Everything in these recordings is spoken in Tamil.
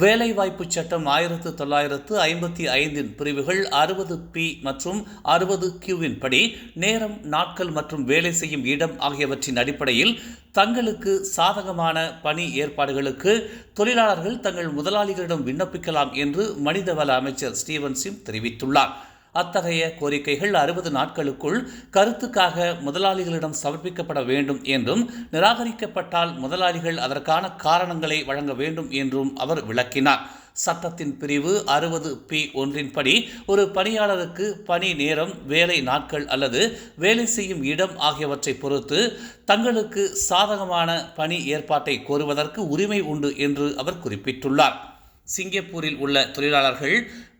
வேலைவாய்ப்பு சட்டம் ஆயிரத்து தொள்ளாயிரத்து ஐம்பத்தி ஐந்தின் பிரிவுகள் அறுபது பி மற்றும் அறுபது கியூவின் படி நேரம் நாட்கள் மற்றும் வேலை செய்யும் இடம் ஆகியவற்றின் அடிப்படையில் தங்களுக்கு சாதகமான பணி ஏற்பாடுகளுக்கு தொழிலாளர்கள் தங்கள் முதலாளிகளிடம் விண்ணப்பிக்கலாம் என்று மனிதவள அமைச்சர் ஸ்டீவன் சிம் தெரிவித்துள்ளார். அத்தகைய கோரிக்கைகள் அறுபது நாட்களுக்குள் கருத்துக்காக முதலாளிகளிடம் சமர்ப்பிக்கப்பட வேண்டும் என்றும் நிராகரிக்கப்பட்டால் முதலாளிகள் அதற்கான காரணங்களை வழங்க வேண்டும் என்றும் அவர் விளக்கினார். சட்டத்தின் பிரிவு அறுபது பி ஒன்றின்படி ஒரு பணியாளருக்கு பணி நேரம் வேலை நாட்கள் அல்லது வேலை செய்யும் இடம் ஆகியவற்றை பொறுத்து தங்களுக்கு சாதகமான பணி ஏற்பாட்டை கோருவதற்கு உரிமை உண்டு என்று அவர் குறிப்பிட்டுள்ளார். சிங்கப்பூரில் உள்ள தொழிலாளர்கள்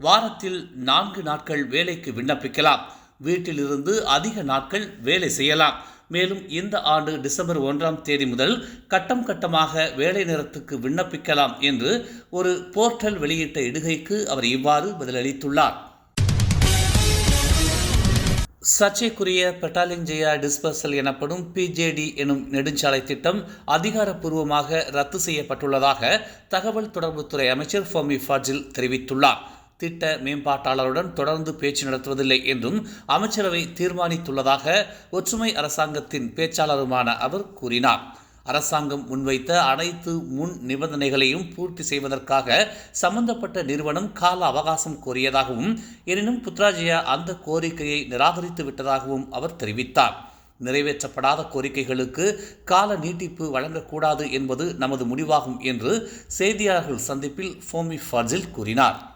வாரத்தில் நான்கு நாட்கள் வேலைக்கு விண்ணப்பிக்கலாம். வீட்டிலிருந்து அதிக நாட்கள் வேலை செய்யலாம். மேலும் இந்த ஆண்டு டிசம்பர் ஒன்றாம் தேதி முதல் கட்டம் கட்டமாக வேலை நேரத்துக்கு விண்ணப்பிக்கலாம் என்று ஒரு போர்ட்டல் வெளியிட்ட இடுகைக்கு அவர் இவ்வாறு பதிலளித்துள்ளார். சர்ச்சைக்குரிய பெட்டாலிஞ்சயா டிஸ்பர்சல் எனப்படும் பிஜேடி எனும் நெடுஞ்சாலை திட்டம் அதிகாரப்பூர்வமாக ரத்து செய்யப்பட்டுள்ளதாக தகவல் தொடர்புத்துறை அமைச்சர் ஃபோமி ஃபாஜில் தெரிவித்துள்ளார். திட்ட மேம்பாட்டாளருடன் தொடர்ந்து பேச்சு நடத்துவதில்லை என்றும் அமைச்சரவை தீர்மானித்துள்ளதாக ஒற்றுமை அரசாங்கத்தின் பேச்சாளருமான அவர் கூறினார். அரசாங்கம் முன்வைத்த அனைத்து முன் நிபந்தனைகளையும் பூர்த்தி செய்வதற்காக சம்பந்தப்பட்ட நிறுவனம் கால அவகாசம் கோரியதாகவும் எனினும் புத்ராஜயா அந்த கோரிக்கையை நிராகரித்து விட்டதாகவும் அவர் தெரிவித்தார். நிறைவேற்றப்படாத கோரிக்கைகளுக்கு கால நீட்டிப்பு வழங்கக்கூடாது என்பது நமது முடிவாகும் என்று செய்தியாளர்கள் சந்திப்பில் ஃபோமி ஃபார்ஜில் கூறினார்.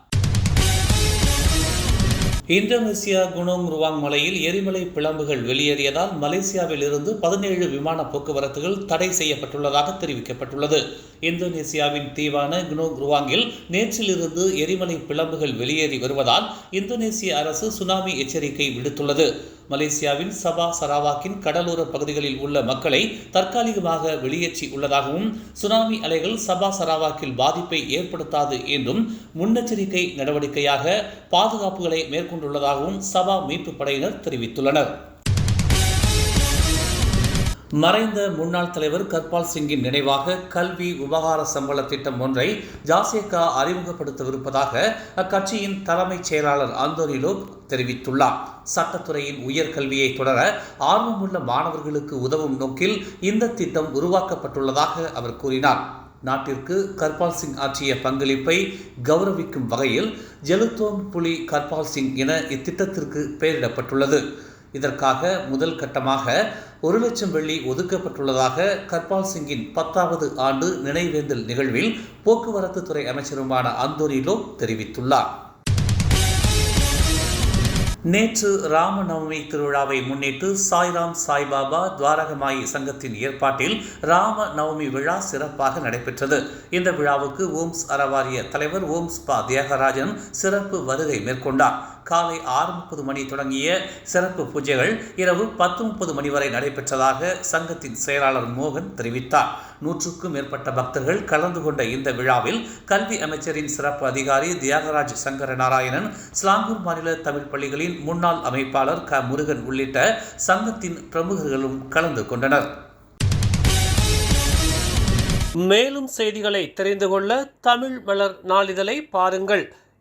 இந்தோனேசியா குனோங் ருவாங் மலையில் எரிமலை பிளம்புகள் வெளியேறியதால் மலேசியாவில் இருந்து பதினேழு விமான போக்குவரத்துகள் தடை செய்யப்பட்டுள்ளதாக தெரிவிக்கப்பட்டுள்ளது. இந்தோனேசியாவின் தீவான குனோங் ருவாங்கில் நேற்றிலிருந்து எரிமலை பிளம்புகள் வெளியேறி வருவதால் இந்தோனேசிய அரசு சுனாமி எச்சரிக்கை விடுத்துள்ளது. மலேசியாவின் சபா சராவாக்கின் கடலோர பகுதிகளில் உள்ள மக்களை தற்காலிகமாக வெளியேற்றி உள்ளதாகவும் சுனாமி அலைகள் சபா சராவாக்கில் பாதிப்பை ஏற்படுத்தாது என்றும் முன்னெச்சரிக்கை நடவடிக்கையாக பாதுகாப்புகளை மேற்கொண்டுள்ளதாகவும் சபா மீட்பு படையினர் தெரிவித்துள்ளனர். மறைந்த முன்னாள் தலைவர் கர்பால் சிங்கின் நினைவாக கல்வி உபகார சம்பள திட்டம் ஒன்றை ஜாசேகா அறிமுகப்படுத்தவிருப்பதாக அக்கட்சியின் தலைமைச் செயலாளர் அந்தோனி லோப் தெரிவித்துள்ளார். சட்டத்துறையின் உயர்கல்வியை தொடர ஆர்வமுள்ள மாணவர்களுக்கு உதவும் நோக்கில் இந்த திட்டம் உருவாக்கப்பட்டுள்ளதாக அவர் கூறினார். நாட்டிற்கு கர்பால் சிங் ஆற்றிய பங்களிப்பை கௌரவிக்கும் வகையில் ஜெலுத்தோன் புலி கர்பால் சிங் என இத்திட்டத்திற்கு பெயரிடப்பட்டுள்ளது. இதற்காக முதல் கட்டமாக ஒரு லட்சம் வெள்ளி ஒதுக்கப்பட்டுள்ளதாக கர்பால் சிங்கின் பத்தாவது ஆண்டு நினைவேந்தல் நிகழ்வில் போக்குவரத்து துறை அமைச்சருமான அந்தோனிலோ தெரிவித்துள்ளார். நேற்று ராமநவமி திருவிழாவை முன்னிட்டு சாய்ராம் சாய்பாபா துவாரகமாயி சங்கத்தின் ஏற்பாட்டில் ராம நவமி விழா சிறப்பாக நடைபெற்றது. இந்த விழாவுக்கு ஓம்ஸ் அறவாரிய தலைவர் ஓம்ஸ் பா தியாகராஜன் சிறப்பு வருகை மேற்கொண்டார். காலை ஆறு முப்பது மணி தொடங்கிய சிறப்பு பூஜைகள் இரவு பத்து முப்பது மணி வரை நடைபெற்றதாக சங்கத்தின் செயலாளர் மோகன் தெரிவித்தார். நூற்றுக்கும் மேற்பட்ட பக்தர்கள் கலந்து கொண்ட இந்த விழாவில் கல்வி அமைச்சரின் சிறப்பு அதிகாரி தியாகராஜ் சங்கர நாராயணன் ஸ்லாங்கூர் மாநில தமிழ் பள்ளிகளின் முன்னாள் அமைப்பாளர் க. முருகன் உள்ளிட்ட சங்கத்தின் பிரமுகர்களும் கலந்து கொண்டனர். மேலும் செய்திகளை தெரிந்து கொள்ள தமிழ் மலர் நாளிதழை பாருங்கள்.